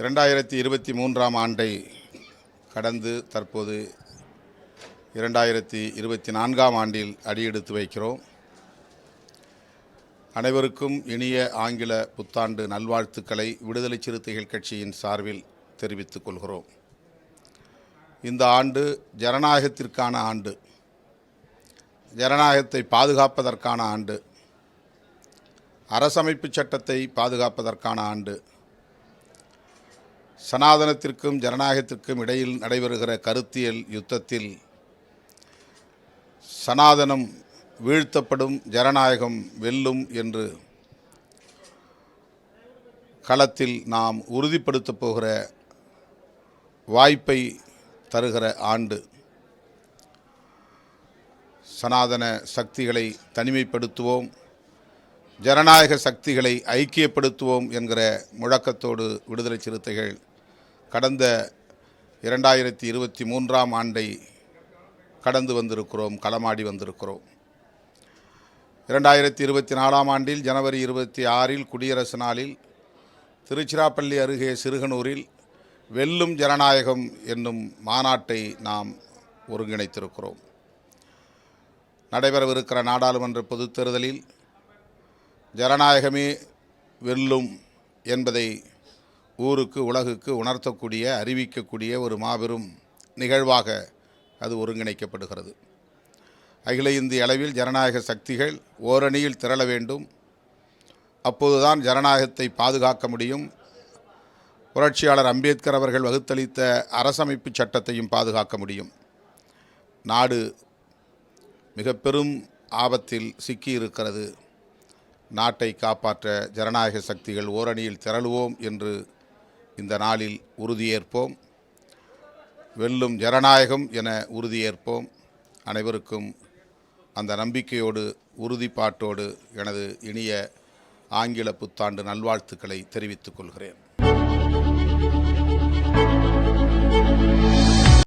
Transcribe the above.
இரண்டாயிரத்தி இருபத்தி மூன்றாம் ஆண்டை கடந்து தற்போது இரண்டாயிரத்தி இருபத்தி நான்காம் ஆண்டில் அடியெடுத்து வைக்கிறோம். அனைவருக்கும் இனிய ஆங்கில புத்தாண்டு நல்வாழ்த்துக்களை விடுதலை சிறுத்தைகள் கட்சியின் சார்பில் தெரிவித்துக் கொள்கிறோம். இந்த ஆண்டு ஜனநாயகத்திற்கான ஆண்டு ஜனநாயகத்தை பாதுகாப்பதற்கான ஆண்டு அரசமைப்பு சட்டத்தை பாதுகாப்பதற்கான ஆண்டு சனாதனத்திற்கும் ஜனநாயகத்திற்கும் இடையில் நடைபெறுகிற கருத்தியல் யுத்தத்தில் சனாதனம் வீழ்த்தப்படும் ஜனநாயகம் வெல்லும் என்று களத்தில் நாம் உறுதிப்படுத்தப் போகிற வாய்ப்பை தருகிற ஆண்டு. சனாதன சக்திகளை தனிமைப்படுத்துவோம். ஜனநாயக சக்திகளை ஐக்கியப்படுத்துவோம் என்கிற முழக்கத்தோடு விடுதலை சிறுத்தைகள் கடந்த இரண்டாயிரத்தி இருபத்தி மூன்றாம் ஆண்டை கடந்து வந்திருக்கிறோம் களமாடி வந்திருக்கிறோம். இரண்டாயிரத்தி இருபத்தி நாலாம் ஆண்டில் ஜனவரி இருபத்தி ஆறில் குடியரசு நாளில் திருச்சிராப்பள்ளி அருகே சிறுகனூரில் வெல்லும் ஜனநாயகம் என்னும் மாநாட்டை நாம் ஒருங்கிணைத்திருக்கிறோம். நடைபெறவிருக்கிற நாடாளுமன்ற பொதுத் தேர்தலில் ஜனநாயகமே வெல்லும் என்பதை ஊருக்கு உலகுக்கு உணர்த்தக்கூடிய அறிவிக்கக்கூடிய ஒரு மாபெரும் நிகழ்வாக அது ஒருங்கிணைக்கப்படுகிறது. அகில இந்திய அளவில் ஜனநாயக சக்திகள் ஓரணியில் திரள வேண்டும். அப்போதுதான் ஜனநாயகத்தை பாதுகாக்க முடியும். புரட்சியாளர் அம்பேத்கர் அவர்கள் வகுத்தளித்த அரசமைப்பு சட்டத்தையும் பாதுகாக்க முடியும். நாடு மிக பெரும் ஆபத்தில் சிக்கியிருக்கிறது. நாட்டை காப்பாற்ற ஜனநாயக சக்திகள் ஓரணியில் திரளுவோம் என்று இந்த நாளில் உறுதியேற்போம். வெல்லும் ஜனநாயகம் என உறுதியேற்போம். அனைவருக்கும் அந்த நம்பிக்கையோடு உறுதிப்பாட்டோடு எனது இனிய ஆங்கில புத்தாண்டு நல்வாழ்த்துக்களை தெரிவித்துக் கொள்கிறேன்.